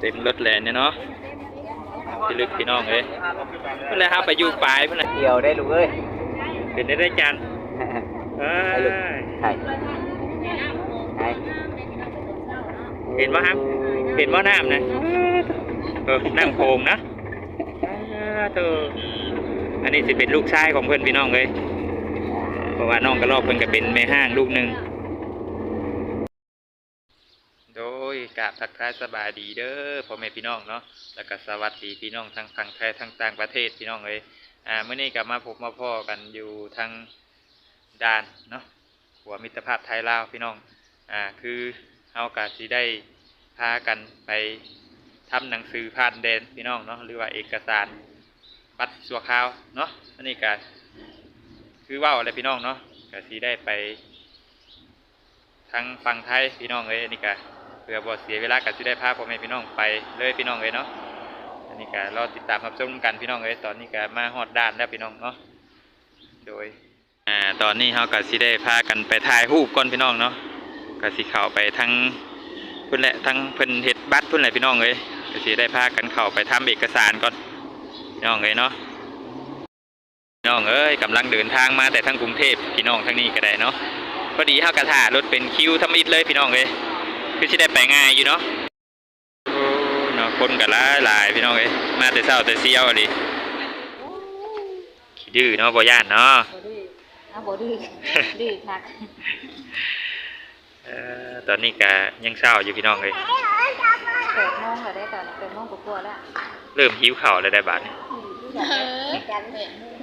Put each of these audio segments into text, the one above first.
เต็มรถแลนเนี่ยเนาะพี่ลึกพี่น้องเอ้ยเพื่อนเลยครับไปอยู่ปลายเพื่อนเลยเกี่ยวได้ลูกเอ้ยเป็นได้ได้จันเอ้ยใช่ใช่เห็นว่าครับเห็นว่าน้ำนะเออน้ำโพงนะอ่าเธออันนี้สิเป็นลูกชายของเพื่อนพี่น้องเลยเพราะว่าน้องกระลอกเพื่อนก็เป็นแม่ห้างลูกหนึ่งโดย กราบทักทายสบายดีเด้อพ่อแม่พี่น้องเนาะแล้วก็สวัสดีพี่น้องทั้งฝั่งไทยทั้งต่างประเทศพี่น้องเลยอ่าเมื่อนี้กลับมาพบมาพ่อกันอยู่ทางด่านเนาะหัวมิตรภาพไทยลาวพี่น้องอ่าคือเฮากาสิได้พากันไปทำหนังสือผ่านแดนพี่น้องเนาะหรือว่าเอกสารบัตรสัวขาวเนาะอันนี้ก็คือว่าอะไรพี่น้องเนาะก็สีได้ไปทางฝั่งไทยพี่น้องเลยอันนี้ก็ พื่อบ่เสียเวลาก็สิได้พาพ่อแม่พี่น้องไปเลยพี่น้องเลยเนาะอันนี้ก็รอติดตามรับชมกันพี่น้องเลยตอนนี้ก็มาฮอดด้านแล้วพี่น้องเนาะโดยอ่าตอนนี้เราก็สิได้พากันไปถ่ายรูปก่อนพี่น้องเนาะก็สิเข้าไปทางเพิ่นแหละทั้งเพิ่นเฮ็ดบัตรเพิ่นแหละพี่น้องเอ้ยก็สิได้พากันเข้าไปทำเอกสารก่อนพี่น้องเอ้ยเนาะพี่น้องเอ้ยกำลังเดินทางมาแต่ทั้งกรุงเทพพี่น้องทั้งนี้ก็ได้เนาะพอดีเฮากระถารถเป็นคิวทำอิดเลยพี่น้องเอ้ย คือสิได้ไปง่ายอยู่เนาะโอ้เนาะคนก็หลายหลายพี่น้องเอ้ยมาแต่เช้าแต่เสี้ยวอะดิขี้ดื้อเนาะบ่ย่านเนาะบ่ดื้อเอาบ่ดื้อดื้อคักเอ่อตอนนี้ก็ยังเช้าอยู่พี่น้องเอ้ยแปดโมงแล้วได้ตอนนี้แปดโมงกว่าๆแล้วเริ่มหิวข้าวแล้วได้บาดนี้เออจันแปดโมง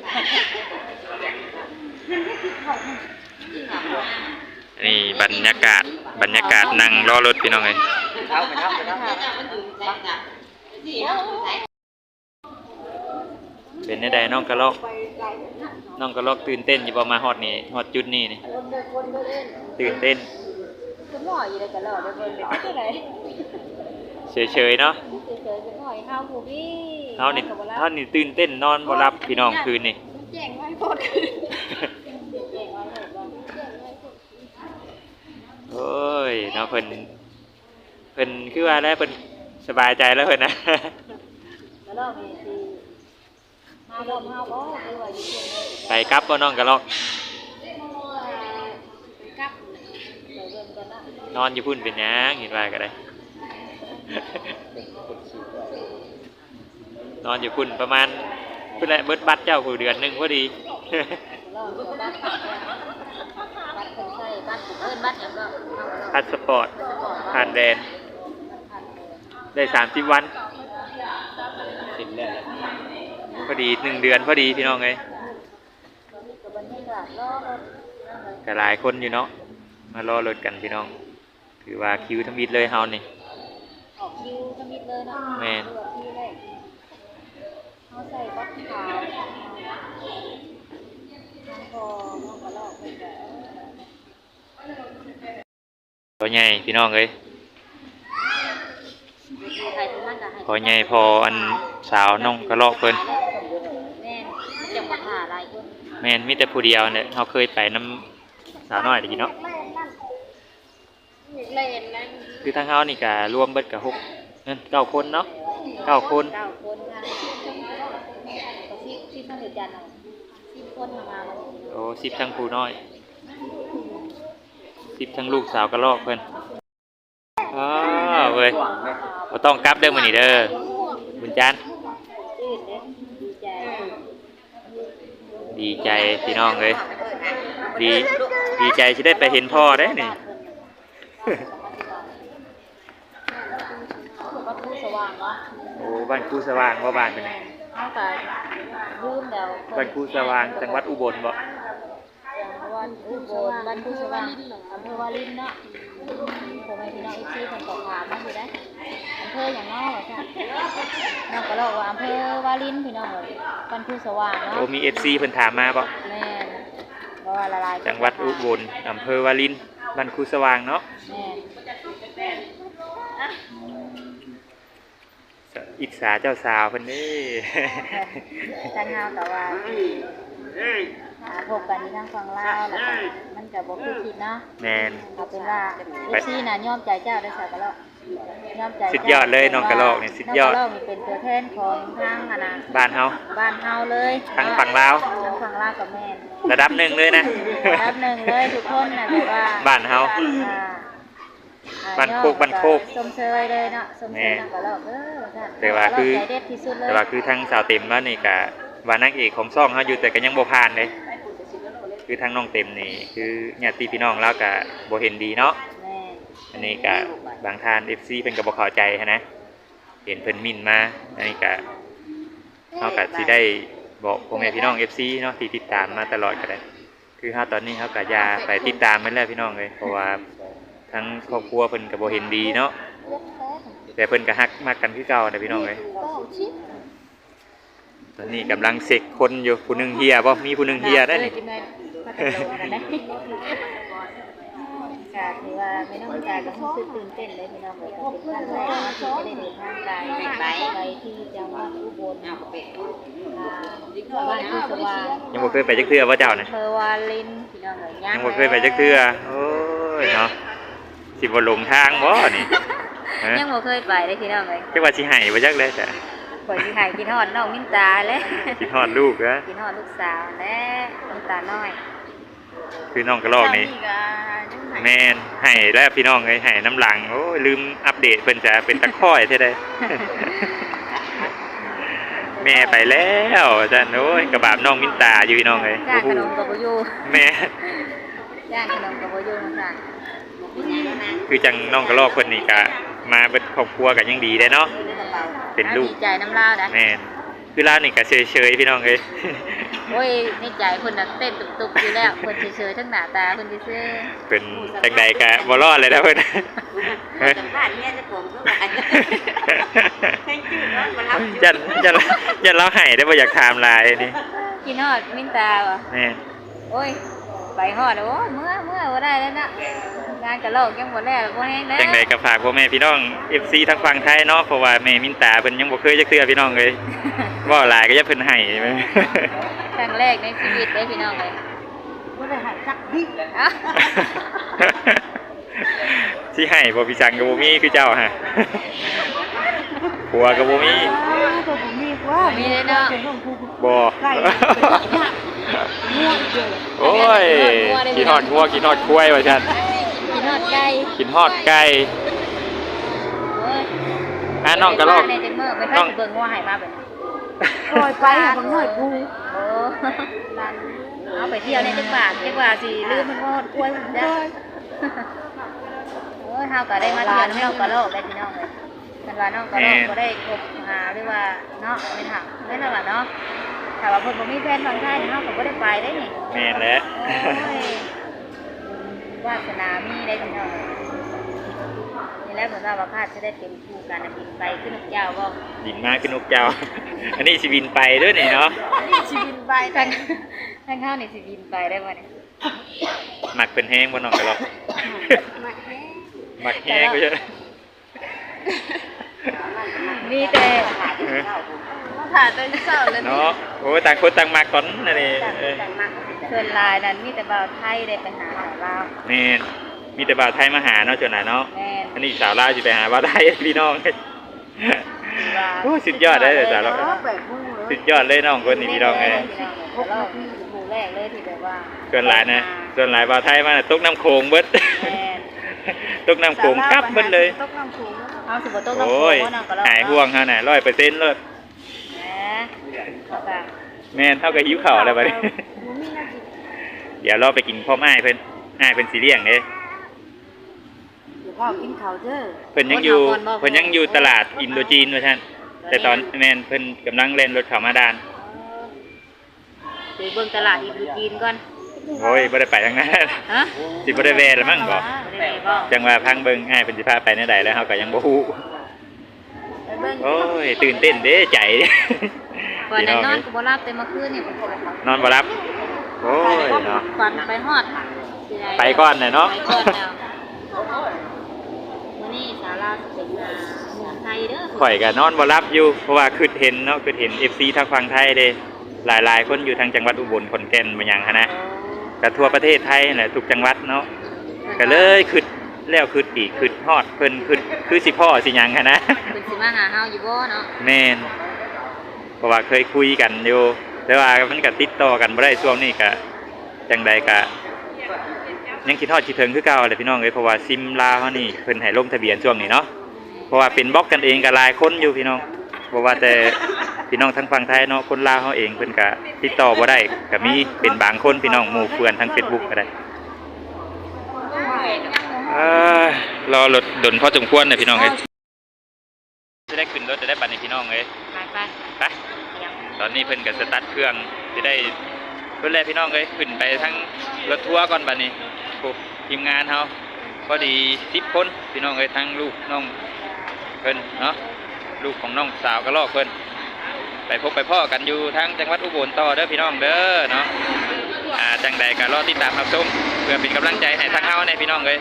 นี่บรรยากาศบรรยากาศนั่งรอรถพี่น้องเลยเป็นได้ใดน้องกระลอกน้องกระลอกตื่นเต้นอยู่ประมาฮอดนี่ฮอดจุดนี้นี่ตื่นเต้นเลยก็รอได้เบิ่งเอาจังได๋เฉยๆเนาะเฉยหม้อเฮาผู้พี่เฮานี่เฮานี่ตื่นเต้นนอนบ่หลับพี่น้องคืนนี่แจ้งไว้โพดคืนแจ้งไว้โพดว่าแจ้งไว้โพด โอ้ย เนาะเพิ่นเพิ่นคือว่าแล้วเพิ่นสบายใจแล้วเพิ่นนะแล้วรอบนี้สิมาบ่เฮาบ่คือว่าอยู่เพิ่นเลยไปกลับบ่น้องกระลอก ไปกลับไปเบิ่งก่อนนะนอนอยู่พุ่นเป็นหยังเห็นว่าก็ได้ นอนอยู่พุ่นประมาณเพุ่นแหละเบิดบัตรเจ้าผู้เดือนหนึงพอดีรอบนี้บัตรบัตรคนไข้บัตร เอิ้นบัตรหยังก็เอาพาสปอร์ตเอาก่อนผ่านแดน ได้สามสิบวันสิบแล้วพอดีหนึ่งเดือนพอดีพี่น้องเลยกับบรรยากาศรอบรถก็หลายคนอยู่เนาะมารอรถกันพี่น้อง ถือว่าคิวทมิดเลยเฮานี่ออกคิวทมิดเลยเนาะแม่นดูว่าที่แรกเขาใส่บัตรขาวน้องพอน้องกระลอกไปแต่ พอใหญ่พี่น้องเลยดูไทยทุกท่านก็ให้พอใหญ่พออันสาวน้องกระลอกเพิ่นแม่นจะมาหาอะไรคนแม่นมีแต่ผู้เดียวเนี่ยเฮาเคยไปน้ำสาวน้อยตะกี้เนาะเล่นนั่นคือทางเฮานี่ก็รวมเบิดกับหกเงินเก้าคนเนาะเก้าคนเก้าคนค่ะก็ที่ที่ท่านเดือดจันทร์เอาที่คนมามาแล้วโอ้สิบทั้งผู้น้อย สิบทั้งลูกสาวกระลอกเพิ่นอ๋อเว้ยบ่ต้องกลับเด้อมื้อนี้เด้อบุญจันทร์ดีใจพี่น้องเลยดีดีใจที่ได้ไปเห็นพ่อได้นี่วัดผู้สว่างเนาะโอ้บ้านคูสว่างว่าบ้านเป็นไงเขาก็ลืมแล้วบ้านคูสว่างจังหวัดอุบลบ่ วันอุบลบ้านผู้สว่างอำเภอวารินเนาะผมให้พี่น้องอีกทีคนสอบถามมาอยู่ได้อำเภออย่างน้อยค่ะน้องก็บอกว่าอำเภอวารินพี่น้องเลยบ้านผู้สว่างเนาะโอ้มี FC เพิ่นถามมาบ่แม่นเพราะว่าละลายจังหวัดอุบลอำเภอวารินบ้านครูสว่างเนาะแม่นอิจฉาเจ้าสาวเพิ่นนี่จันเฮาแต่ว่า หาพบกันที่ทางฝั่งลาวแล้วก็มันก็บ่คือคิดเนาะแม่นเอาเป็นว่าไป FC น่ะยอมใจเจ้าได้สักกะเลาะยอมใจสุดยอดเลยน้องกะลอกนี่สุดยอด น้องกะลอกนี่เป็นตัวแทนของทางอะนะบ้านเฮา บ้านเฮาเลยทางฝั่งลาว ทางฝั่งลาวกับแม่น ระดับหนึ่งเลยนะ ระดับหนึ่งเลยทุกคนน่ะแบบว่าบ้านเฮาอ่อ่บ้านโคกบ้านโคกสมเชยเลยเนาะสมเชยแม่น้องกะลอกเออท่นแต่ว่าคือ ใจเด็ดที่สุดเลยแต่ว่าคือทางสาวเต็มแล้วนี่ก็ ว่านางเอกของซ่องเฮาอยู่แต่ก็ยังบ่ผ่านเลยคือทางน้องเต็มนี่คือญาติพี่น้องแล้วก็บ่เห็นดีเนาะอันนี้ก็บางทาน FC เพิ่นก็บ่เข้าใจนะเห็นเพิ่นมินมาอันนี้ก็เฮาก็สิได้บอกพ่อแม่พี่น้อง FC เนาะที่ติดตามมาตลอดก็ได้คือเฮาตอนนี้เฮาก็ยาไปติดตามมันแล้วพี่น้องเลยเพราะว่าทั้งครอบครัวเพิ่นก็บ่เห็นดีเนาะแต่เพิ่นก็ฮักมากกันคือเก่านะพี่น้องเลย ตอนนี้กำลังเสกคนอยู่ผู้หนึงเฮียบ่มีผู้หนึงเฮียได้นี่กินได้พัฒนากันได้ค่ะถือว่าไม่ต้องใจก็รู้สึกตื่นเต้นเลยพี่น้องเลยเป็นครั้งแรกนะที่จะได้เดินทางไกลไปไปที่จังหวัดอุบลอ่าบ้านที่สว่างยังบ่เคยไปจักเทื่อว่าเจ้านะอำเภอวาลินพี่น้องเลยยังบ่เคยไปจักเทื่อโอ้ยเนาะสิบ่หลงทางบ่นี่ฮะยังบ่เคยไปเลยพี่น้องเลยจักว่าสิให้บ่จักเลยจ้ะ ข่อยสิหายกินฮอดน้องมินตาเลยคิดฮอดลูกนะกินฮอดลูกสาวและมินตาน้อยคือน้องกระรอกนี่ แม่นให้แล้วพี่น้องเอ้ยให้น้ำหลัง โอ้ยลืมอัปเดตเพิ่นจะเป็นตะค่อยเท่าใดแม่ไปแล้วจ้ะโอ้ยกระบาบน้องมินตาอยู่พี่น้องเอ้ยจ้างขนมกับบ่อยู่แม่ จ้างขนมกับบ่อยู่น้องจ้างคือจังน้องกระรอกคนนี้ก็ มาเป็นครอบครัวกันยังดีได้เนาะ เป็นลูก ดีใจน้ำลาวนะแม่นคือร้านนี่ก็เฉยๆพี่น้องเอ้ย โอ้ยในใจคนน่ะเต้นตุบๆอยู่แล้วคนเฉยๆทั้งหน้าตาคนซื่อเป็นจังใดก็บ่รอดเลยนะเพิ่น สัมภาษณ์เนี่ยจะผมก็มาให้จืดร้อนมารับยันยันยันเราให้ได้บ่อยากถามหลายนี่ๆกินฮอดมินตาบ่แม่นโอ้ย ไปฮอดโอ้ยเมื่อเมื่อบ่ได้แล้วนะงานกะโลกยังบ่แล้วบ่แห้งแล้วจังใดก็ฝากพ่อแม่พี่น้อง FC ทางฝั่งไทยเนาะเพราะว่าแม่มินตาเพิ่นยังบ่เคยจักเทื่อพี่น้องเลยเว้าหลายก็อย่าเพิ่นให้ครั้งแรกในชีวิตเลยพี่น้องเลยไม่ได้หายจักดิเอ้าสิให้บ่พี่จังก็บ่มีคือเจ้าฮะผัวก็บ่มีตัวผมมีว่ามีเลยเนาะ บ่ง่วงเลยโอ้ยกินฮอดงัวกินฮอดควายว่าซั่นกินฮอดไก่กินฮอดไก่โอ้ยอะน้องกระรอกในจังเมื่อไปน้พัองกเบิ่งงัวให้มาแบบนี้ปล่อยไปบางน้อยกูโอ้เอาไปเที่ยวในจังหวัดจังหวัดสิลืมมันฮอดกล้วยมันได้โอ้ยเฮาก็ได้มาเที่ยวน้ำน้องกระโลกได้พี่น้องเลยกันว่าน้องกระโลกบ่ได้คบหาหรือว่าเนาะไม่ถามไม่นล่ะเนาะ ถ้าว่าเพิ่นบ่มีแฟนฝั่งไทยเฮาก็บ่ได้ไปได้นี่แม่นแหล้วโอ้ยวาสนามีได้พี่น้องนี่แหล้วผมว่าว่าพาดจะได้เป็นคู่กันนะบินไปขึ้นนกเจ้าบ่บินมาขึ้นนกเจ้า อันนี้สิบินไปเด้วยนี่เนาะนี่สิบินไปทางทางข้าวนี่สิบินไปได้บ่เนี่ยหมักเป็นแห้งบ่น้องกระรอกมาแค่หมักแห้งก็จะมีแต่ เออมาถ่ายตอนเช้าเลยเนาะโอ้ยต่างคนต่างหมักก่อนนั่นเองต่างเอคนอต่างมาส่วนลายนั้นมีแต่บ่าวไทยได้ไปหาสาวลาวแม่นมีแต่บ่าวไทยมาหาเนาะจนน่ะเนาะแม่นอันนี้สาวลาวสิไปหาบ่าวไทยพี่น้องว่าโอ้ยสุดยอดเลยสาวลาวแปดโมงเลยสุดยอดเลยน้องคนนี้พี่น้องเอ้ยพวกเราหมู่แรกเลยที่แบบว่าส่วนหลายนะส่วนหลายบ่าวไทยมาน่ะตกน้ำโขงเบิดแม่นตกน้ำโขงกลับเบิดเลยตกน้ำสูงเอาสิบ่ต้องน้ำโขโอ้ยงน้องก็รอหายห่วงเฮาน่ะ100%เลยแหมเขาก็แม่นเท่ากับหิวข้าวแล้วบัดนี้มึงมีน่าจิตเดี๋ยวเราไปกินพ่อไม้เพิ่นอ้ายเพิ่นสิเลี้ยงเด้เดี๋ยวพ่อกินข้าวเด้อเพิ่นยังอยู่เพิ่นยังอยู่ตลาดอินโดจีนว่าซั่นแต่ตอนแม่นเพิ่นกำลังเล่นรถเข้ามาด่านไปเบิ่งตลาดอินโดจีนก่อนโอ้ยบ่ได้ไปทางนั้นฮะสิบ่ได้แวะแล้วมั้งบ่บ่ได้ไปบ่จังว่าพังเบิ่งอ้ายเพิ่นสิพาไปแนวใดแล้วเฮาก็ยังบ่ฮู้ไป เบิ่งโอ้ยตื่นเต้นเด้ใจก่อนพี่นั้นนอนเยก็บ่หลับแต่เมื่อคืนนี่ผมก็ไปนอนบ่หลับ โอ้ยเนาะ ฝันไปฮอดสิด้ไปก่อนน่ะเนาะ ไปก่อนแล้วมื้อนี้ศาลาสิเป็นอ่าเมืองไทยเด้อข่อยก็นอนบ่หลับอยู่ เพราะว่าคือเห็นเนาะคือเห็น FC ทางฝั่งไทยเด้หลายๆ คนอยู่ทางจังหวัดอุบลขอนแก่นมาหยังหันนะกับทั่วประเทศไทยแหละทุกจังหวัดเนาะ ก็เลยขึ้น แล้วขึ้นอีกขึ้นฮอดเพิ่นขึ้นคือสิพ่อสิหยังหั้นนะ เพิ่นสิมาหาเฮาอยู่บ่เนาะแม่นเพราะว่าเคยคุยกันอยู่ แต่ว่ามันก็ติดต่อกันบ่ได้ช่วงนี้ก็จังใดก็ยังคิดฮอดคิดถึงคือเก่าเลยพี่น้องเอ้ยเพราะว่าซิมลาวเฮานี่เพิ่นให้ลงทะเบียนช่วงนี้เนาะเพราะว่าเป็นบล็อกกันเองก็หลายคนอยู่พี่น้องบ่ว่าแต่พี่น้องทั้งฝั่งไทยเนาะคนลาวเฮาเองเพิ่นก็ติดต่อบ่ได้ก็มีเป็นบางคนพี่น้องหมู่เพื่อนทาง Facebook ก็ได้เอ้ย รอรถดนพอสมควรนะพี่น้องเอ้ยจะได้ขึ้นรถจะได้บัตรในพี่น้องเอ้ยไปไปไปตอนนี้เพิ่นก็สตาร์ทเครื่องจะได้เพิ่นแลพี่น้องเลยขึ้นไปทั้งรถทัวร์ก่อนบัดนี้โอ้ทีมงานเฮาพอดีสิบคนพี่น้องเอ้ยทั้งลูกน้องเพิ่นเนาะลูกของน้องสาวกระลอกเพิ่นไปพบไปพ่อกันอยู่ทั้งจังหวัดอุบลต่อเด้อพี่น้องเด้อเนาะอ่าจังใดก็รอติดตามรับชมเพื่อเป็นกำลังใจให้ทั้งเฮาในพี่น้องเลย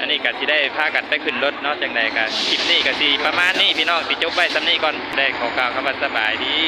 อันนี้ก็สิได้พากันไปขึ้นรถเนาะจังใดก็คลิปนี้ก็สิประมาณนี้พี่น้องสิจบไว้สำนี้ก่อนได้ขอกล่าวคำว่าสบายดี